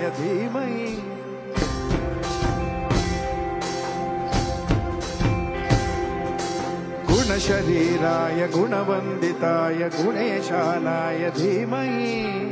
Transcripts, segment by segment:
ीमहि गुणशरीराय गुणवन्दिताय गुणेशानाय धीमहि।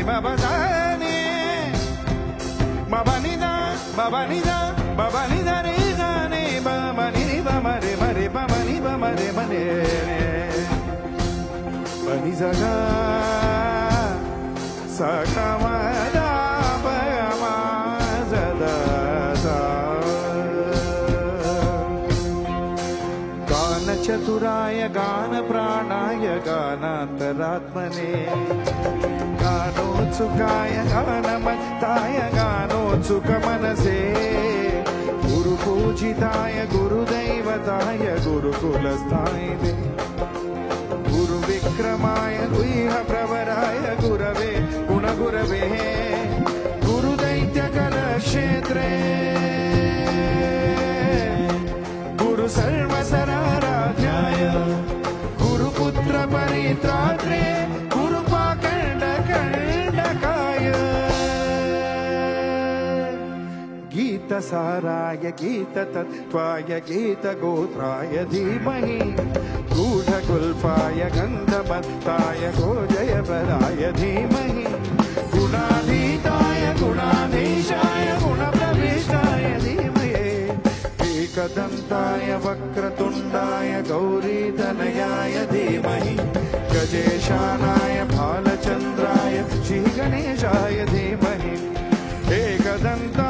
े मबानिदा बबानि दा बबानि जाने जाने प मनि ब मरे मरे पमनि ब मरे मरे जग सकमदा पद गान चतुराय गान प्राणाय गानान्तरात्मने। నోచు కాయగానమన్ తాయగా నోచుక మనసే గురు పూజితాయ గురుదైవతాయ గురుకులస్థాయిదే గురు విక్రమాయ గుహ ప్రవరాయ గురవే గుణగురవే. गीतसाराय गीततत्त्वाय गीतगोत्राय धीमहि। गूढकुल्पाय गन्धमत्ताय गोजयपदाय धीमहि। गुणाधीताय, गुणाधीशाय, गुणप्रविष्टाय धीमहि एकदन्ताय, वक्रतुण्डाय गौरीतनयाय धीमहि। गजेशानाय बालचन्द्राय श्रीगणेशाय धीमहि। एकदन्ताय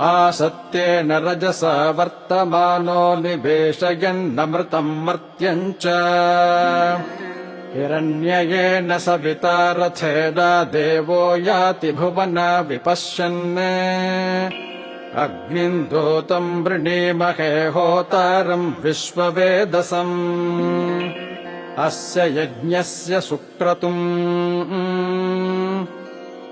आसत्येन रजसा वर्तमानो निवेशयन्नमृतम् मर्त्यम् च हिरण्ययेन सविता रथेदा देवो याति भुवना विपश्यन्। अग्निम् दूतम् वृणीमहे होतारम् विश्ववेदसम्। अस्य यज्ञस्य सुक्रतुम्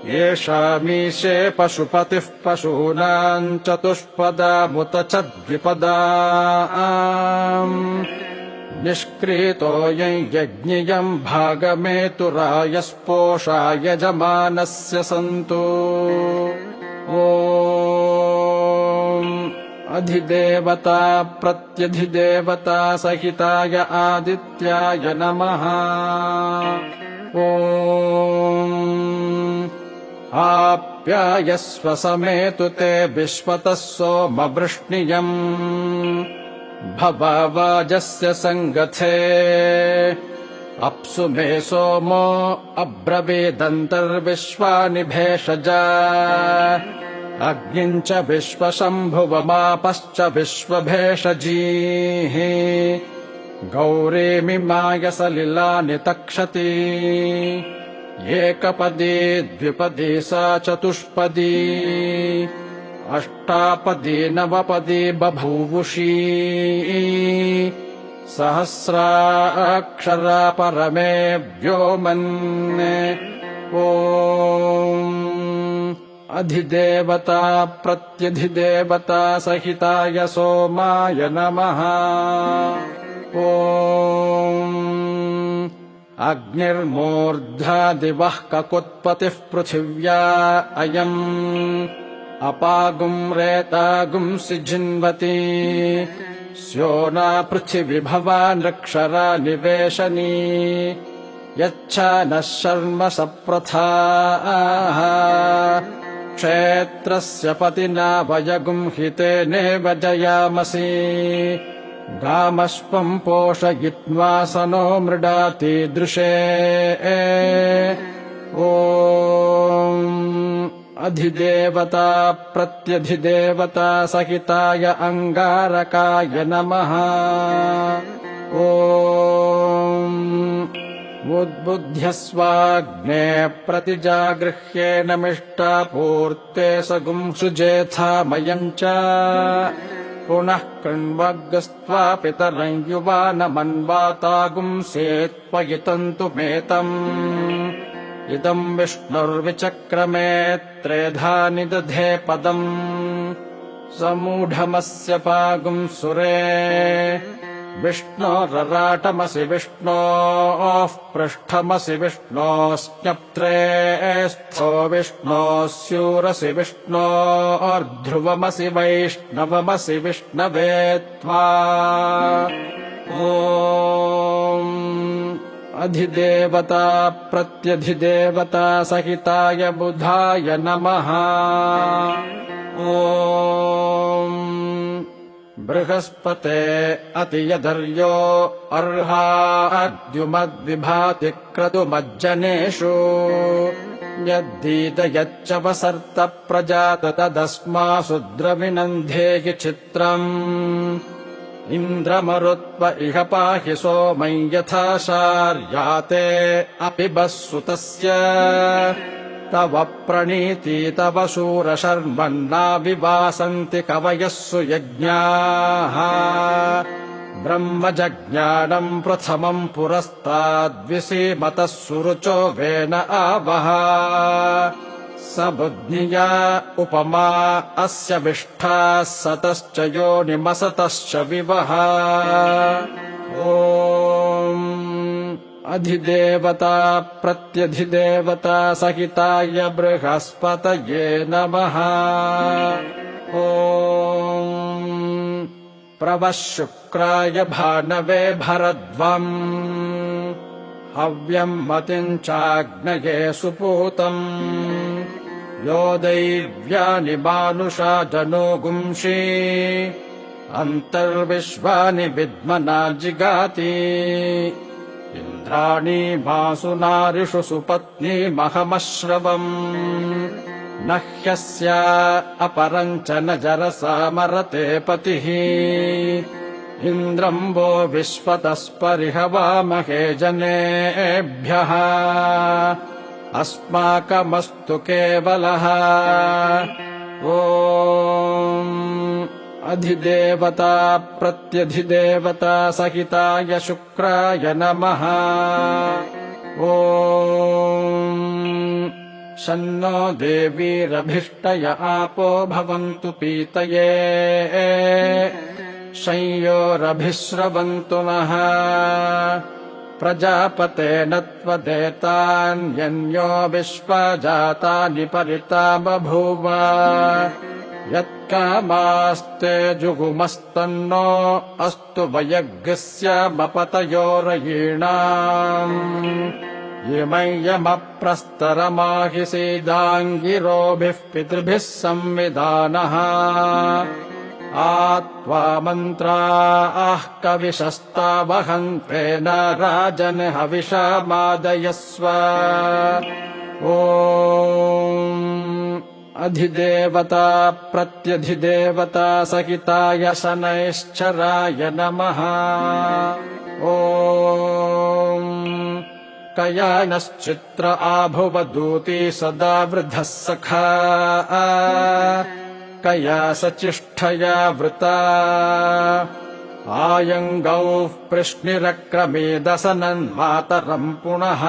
येषामीशे पशुपतिः पशूनाम् चतुष्पदामुत च द्विपदा। निष्क्रीतोऽयम् यज्ञियम् भागमेतुरायस्पोषा यजमानस्य सन्तु। ओ अधिदेवता प्रत्यधिदेवता सहिताय आदित्याय नमः। ॐ आप्यायस्व समेतु ते विश्वतः सोमवृष्णियम्। भववाजस्य सङ्गथे। अप्सु मे सोमो अब्रवीदन्तर्विश्वानि भेषजा। अग्निम् च विश्वशम्भुवमापश्च विश्वभेषजीः। गौरीमिमाय सलिलानि तक्षति एकपदी द्विपदी सा चतुष्पदी। अष्टापदी नवपदी बभूवुषी। सहस्राक्षरा परमे व्योमन् ॐ अधिदेवता प्रत्यधिदेवता सहिताय सोमाय नमः। ॐ अग्निर्मूर्ध्वादिवः ककुत्पतिः पृथिव्या अयम्। अपागुम् रेतागुम् सिजिन्वती स्योना पृथिविभवा नृक्षरा निवेशनी। यच्छा नः शर्म सप्रथाः। क्षेत्रस्य पतिना वयगुम् हितेनेव जयामसि गामश्वम् पोषयित्वा स नो मृडातीदृशे प्रत्यधिदेवता सहिताय अङ्गारकाय नमः। ॐ उद्बुध्यस्वाग्ने प्रतिजागृह्येन मिष्टापूर्ते स गुंसुजेथामयम् च पुनः कृण्वग्स्त्वा पितरम् युवानमन्वातागुंसेत्पयितन्तु मेतम्। इदम् विष्णुर्विचक्रमे त्रेधा निदधे पदम्। समूढमस्य पागुम् सुरे विष्णोरराटमसि विष्णोः पृष्ठमसि विष्णोश्चप्त्रे स्थो विष्णोः स्यूरसि विष्णोर्ध्रुवमसि वैष्णवमसि विष्णवे त्वा। अधिदेवता प्रत्यधिदेवता सहिताय बुधाय नमः। ॐ बृहस्पते अतियधर्यो अर्हाद्युमद्विभाति क्रतुमज्जनेषु यद्दीत यच्च वसर्त प्रजात तदस्मासु द्रविनन्धेहि चित्रम्। इन्द्रमरुत्व इह पाहि सोमै यथा शार्याते अपि बस्सुतस्य तव प्रणीति तव शूरशर्मन्ना विवासन्ति कवयः सुयज्ञाः। ब्रह्मजज्ञानम् प्रथमम् पुरस्ताद्विसीमतः सुरुचो वेन आवह स बुद्धिया उपमा अस्य विष्ठा सतश्च योनिमसतश्च विवः ॐ अधिदेवता प्रत्यधिदेवता सहिताय बृहस्पतये नमः। ॐ प्रवः शुक्राय भानवे भरद्वम् हव्यम् मतिम् चाग्नये सुपूतम्। यो दैव्यानि मानुषा जनो गुंषि। अन्तर्विश्वानि विद्मना जिगाति इन्द्राणी मासु नारिषु सुपत्नीमहमश्रवम् न ह्यस्या अपरम् च न जरसा मरते पतिः। इन्द्रम् वो विश्वतस्परिहवामहे जनेभ्यः। अस्माकमस्तु केवलः अधिदेवता प्रत्यधिदेवता सहिताय शुक्राय नमः। ॐ शन्नो देवीरभिष्टय आपो भवन्तु पीतये। संयोरभिस्रवन्तु नः। प्रजापतेन त्वदेतान्यन्यो विश्वजातानि परिता बभूव यत्कामास्ते जुगुमस्तन्नो अस्तु वयग्स्यामपतयोरयीणाम् इमय्यमप्रस्तरमाहि सीदाङ्गिरोभिः पितृभिः संविधानः। त्वा मन्त्राः कविशस्तावहन्त्वेन राजन् हविषामादयस्व। ॐ अधिदेवता प्रत्यधिदेवता सहिताय शनैश्चराय नमः। ॐ कयानश्चित्र आभुवदूती सदा वृद्धः सखा। कया सचिष्ठया वृता। आयङ्गौः पृश्निरक्रमेदसनन्मातरम् पुनः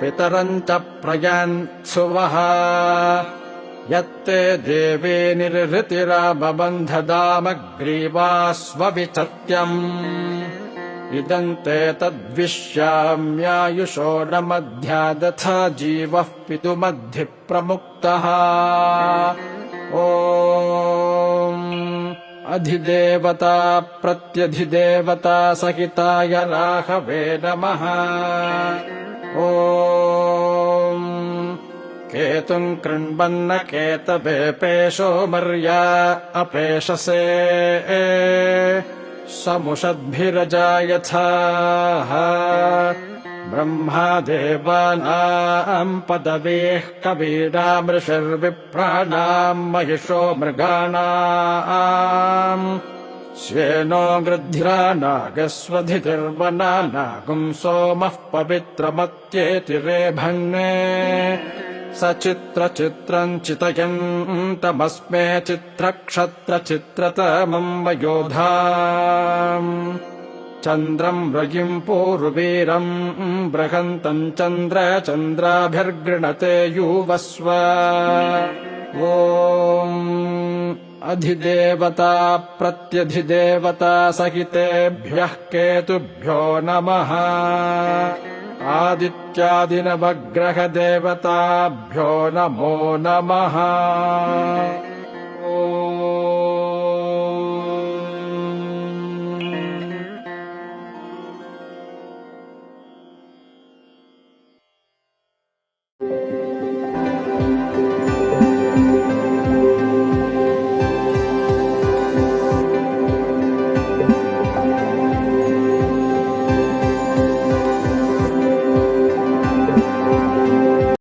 पितरम् च प्रयान्सुवः यत्ते देवे निर्हृतिरामबन्धदामग्रीवास्वविचत्यम् इदम् ते तद्विश्याम्यायुषो न मध्यादथा जीवः पितुमद्धि प्रमुक्तः ॐ अधिदेवता प्रत्यधिदेवता सहिताय राघवे नमः। ॐ केतुम् कृण्वन्न केतवे पेशो मर्या अपेशसे। समुषद्भिरजायथाः। ब्रह्मादेवानाम् पदवीः कवीनामृषर्विप्राणाम् महिषो मृगाणाम्। श्वेनो गृध्रा नागस्वधितिर्वना नागुम् सोमः पवित्रमत्येति रेभन्ने सचित्रचित्रम् चितयन्तमस्मे चित्रक्षत्रचित्रतमम् वयोधा चन्द्रम् रयिम् पूर्वीरम् बृहन्तम् चन्द्र चन्द्राभिर्गृणते युवस्व। ॐ अधिदेवता प्रत्यधिदेवता सहितेभ्यः केतुभ्यो नमः आदित्यादिनवग्रहदेवताभ्यो नमो नमः